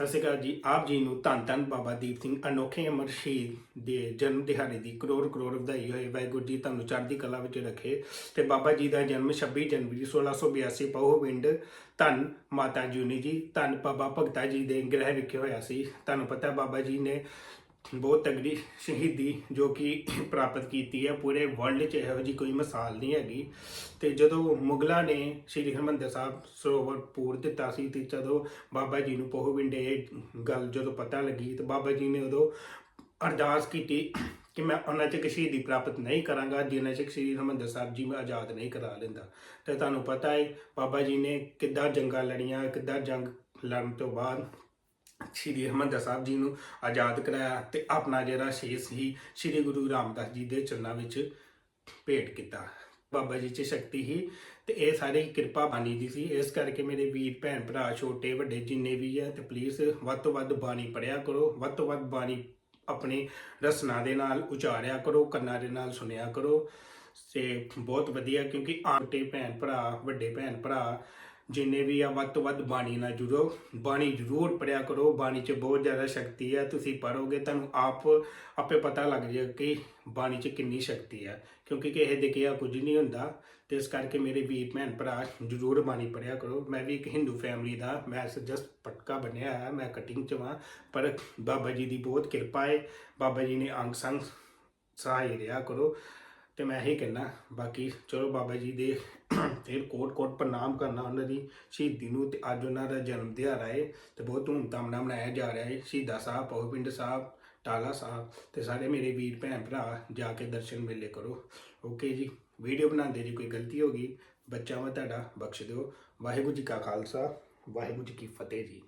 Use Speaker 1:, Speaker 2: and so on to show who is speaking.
Speaker 1: ਸਤਿ ਸ਼੍ਰੀ ਅਕਾਲ ਜੀ, ਆਪ ਜੀ ਨੂੰ ਧੰਨ ਧੰਨ ਬਾਬਾ ਦੀਪ ਸਿੰਘ ਅਨੋਖੇ ਅਮਰ ਸ਼ਹੀਦ ਦੇ ਜਨਮ ਦਿਹਾੜੇ ਦੀ ਕਰੋੜ ਕਰੋੜ ਵਧਾਈ ਹੋਏ। ਵਾਹਿਗੁਰੂ ਜੀ ਤੁਹਾਨੂੰ ਚੜ੍ਹਦੀ ਕਲਾ ਵਿੱਚ ਰੱਖੇ ਤੇ ਬਾਬਾ ਜੀ ਦਾ ਜਨਮ 26 ਜਨਵਰੀ 1682 ਪਿੰਡ ਧੰਨ ਮਾਤਾ ਜੂਨੀ ਜੀ, ਧੰਨ ਬਾਬਾ ਭਗਤਾ ਜੀ ਦੇ ਗ੍ਰਹਿ ਵਿਖੇ ਹੋਇਆ ਸੀ। ਤੁਹਾਨੂੰ ਪਤਾ ਬਾਬਾ ਜੀ ਨੇ ਬਹੁਤ ਤਗੜੀ ਸ਼ਹੀਦੀ ਜੋ ਕਿ ਪ੍ਰਾਪਤ ਕੀਤੀ ਹੈ। ਪੂਰੇ ਵਰਲਡ 'ਚ ਇਹੋ ਜੀ ਕੋਈ ਮਿਸਾਲ ਨਹੀਂ ਹੈਗੀ। ਤੇ ਜਦੋਂ ਮੁਗਲਾਂ ਨੇ ਸ੍ਰੀ ਹਰਿਮੰਦਰ ਸਾਹਿਬ ਸਰੋਵਰ ਪੂਰ ਦਿੱਤਾ ਸੀ ਤੇ ਜਦੋਂ ਬਾਬਾ ਜੀ ਨੂੰ ਪਹੁਵਿੰਡ ਇਹ ਗੱਲ ਜਦੋਂ ਪਤਾ ਲੱਗੀ ਤੇ ਬਾਬਾ ਜੀ ਨੇ ਉਦੋਂ ਅਰਦਾਸ ਕੀਤੀ ਕਿ ਮੈਂ ਉਹਨਾਂ ਚ ਸ਼ਹੀਦੀ ਪ੍ਰਾਪਤ ਨਹੀਂ ਕਰਾਂਗਾ, ਜਿਨ੍ਹਾਂ 'ਚ ਸ੍ਰੀ ਹਰਿਮੰਦਰ ਸਾਹਿਬ ਜੀ ਮੈਂ ਆਜ਼ਾਦ ਨਹੀਂ ਕਰਾ ਲੈਂਦਾ। ਤੇ ਤੁਹਾਨੂੰ ਪਤਾ ਹੈ, ਬਾਬਾ ਜੀ ਨੇ ਕਿੱਦਾਂ ਜੰਗਾਂ ਲੜੀਆਂ, ਕਿੱਦਾਂ ਜੰਗ ਲੜਨ ਤੋਂ ਬਾਅਦ ਸ਼੍ਰੀ ਹਰਿਮੰਦਰ ਸਾਹਿਬ ਜੀ ਨੂੰ ਆਜ਼ਾਦ ਕਰਾਇਆ ਤੇ ਆਪਣਾ ਜਿਹੜਾ ਸ਼ੇਸ਼ ਹੀ ਸ਼੍ਰੀ ਗੁਰੂ ਰਾਮਦਾਸ ਜੀ ਦੇ ਚਰਨਾਂ ਵਿੱਚ ਭੇਟ ਕੀਤਾ। ਬਾਬਾ ਜੀ 'ਚ ਸ਼ਕਤੀ ਸੀ ਤੇ ਇਹ ਸਾਰੀ ਕਿਰਪਾ ਬਾਣੀ ਦੀ ਸੀ। ਇਸ ਕਰਕੇ ਮੇਰੇ ਵੀਰ, ਭੈਣ, ਭਰਾ, ਛੋਟੇ, ਵੱਡੇ ਜਿੰਨੇ ਵੀ ਆ ਤੇ ਪਲੀਜ਼ ਵੱਧ ਤੋਂ ਵੱਧ ਬਾਣੀ ਪੜਿਆ ਕਰੋ, ਵੱਧ ਤੋਂ ਵੱਧ ਬਾਣੀ ਆਪਣੇ ਰਸਨਾ ਦੇ ਨਾਲ ਉਚਾਰਿਆ ਕਰੋ, ਕੰਨਾਂ ਦੇ ਨਾਲ ਸੁਣਿਆ ਕਰੋ ਤੇ ਬਹੁਤ ਵਧੀਆ ਕਿਉਂਕਿ ਆਂਟੇ, ਭੈਣ ਭਰਾ, ਵੱਡੇ ਭੈਣ ਭਰਾ ਜਿੰਨੇ ਵੀ ਆ, ਵੱਧ ਤੋਂ ਵੱਧ ਬਾਣੀ ਨਾਲ ਜੁੜੋ। ਬਾਣੀ ਜ਼ਰੂਰ ਪੜਿਆ ਕਰੋ। ਬਾਣੀ 'ਚ ਬਹੁਤ ਜ਼ਿਆਦਾ ਸ਼ਕਤੀ ਹੈ ਤੁਸੀਂ ਪੜੋਗੇ ਤੁਹਾਨੂੰ ਆਪ, ਆਪੇ ਪਤਾ ਲੱਗ ਜਾਏਗਾ ਕਿ ਬਾਣੀ 'ਚ ਕਿੰਨੀ ਸ਼ਕਤੀ ਹੈ ਕਿਉਂਕਿ ਕਿਸੇ ਦੇ ਕਿਹਾ ਕੁਝ ਨਹੀਂ ਹੁੰਦਾ। ਤੇ ਇਸ ਕਰਕੇ ਮੇਰੇ ਵੀਰ, ਭੈਣ ਭਰਾ ਜ਼ਰੂਰ ਬਾਣੀ ਪੜਿਆ ਕਰੋ। ਮੈਂ ਵੀ ਇੱਕ ਹਿੰਦੂ ਫੈਮਿਲੀ ਦਾ, ਮੈਂ ਜਸਟ ਪਟਕਾ ਬਣਿਆ ਹੈ ਮੈਂ ਕਟਿੰਗ ਚ ਵਾਂ। ਪਰ ਬਾਬਾ ਜੀ ਦੀ ਬਹੁਤ ਕਿਰਪਾ ਹੈ ਬਾਬਾ ਜੀ ਨੇ ਅੰਗ ਸੰਗ ਸਹਾਈ ਰਿਹਾ ਕਰੋ। ਤੇ ਮੈਂ ਇਹੀ ਕਹਿਣਾ ਬਾਕੀ ਚਲੋ ਬਾਬਾ ਜੀ ਦੇ ਫਿਰ ਕੋਟ ਕੋਟ ਪ੍ਰਣਾਮ ਕਰਨਾ ਉਹਨਾਂ ਦੀ ਸ਼ਹੀਦੀ ਨੂੰ ਤੇ ਅੱਜ ਉਹਨਾਂ ਦਾ ਜਨਮ ਦਿਹਾੜਾ ਹੈ ਤੇ ਬਹੁਤ ਧੂਮਧਾਮ ਨਾਲ ਮਨਾਇਆ ਜਾ ਰਿਹਾ ਹੈ ਸ਼ਹੀਦਾ ਸਾਹਿਬ ਪਹੁਪਿੰਡ ਸਾਹਿਬ, ਟਾਲਾ ਸਾਹਿਬ ਤੇ ਸਾਰੇ ਮੇਰੇ ਵੀਰ ਭੈਣ ਭਰਾ ਜਾ ਕੇ ਦਰਸ਼ਨ ਮੇਲੇ ਕਰੋ। ਓਕੇ ਜੀ, ਵੀਡੀਓ ਬਣਾਉਂਦੇ ਜੀ ਕੋਈ ਗਲਤੀ ਹੋ ਗਈ ਬੱਚਾ ਵਾ ਤੁਹਾਡਾ ਬਖਸ਼ ਦਿਓ। ਵਾਹਿਗੁਰੂ ਜੀ ਕਾ ਖਾਲਸਾ, ਵਾਹਿਗੁਰੂ ਜੀ ਕੀ ਫਤਿਹ ਜੀ।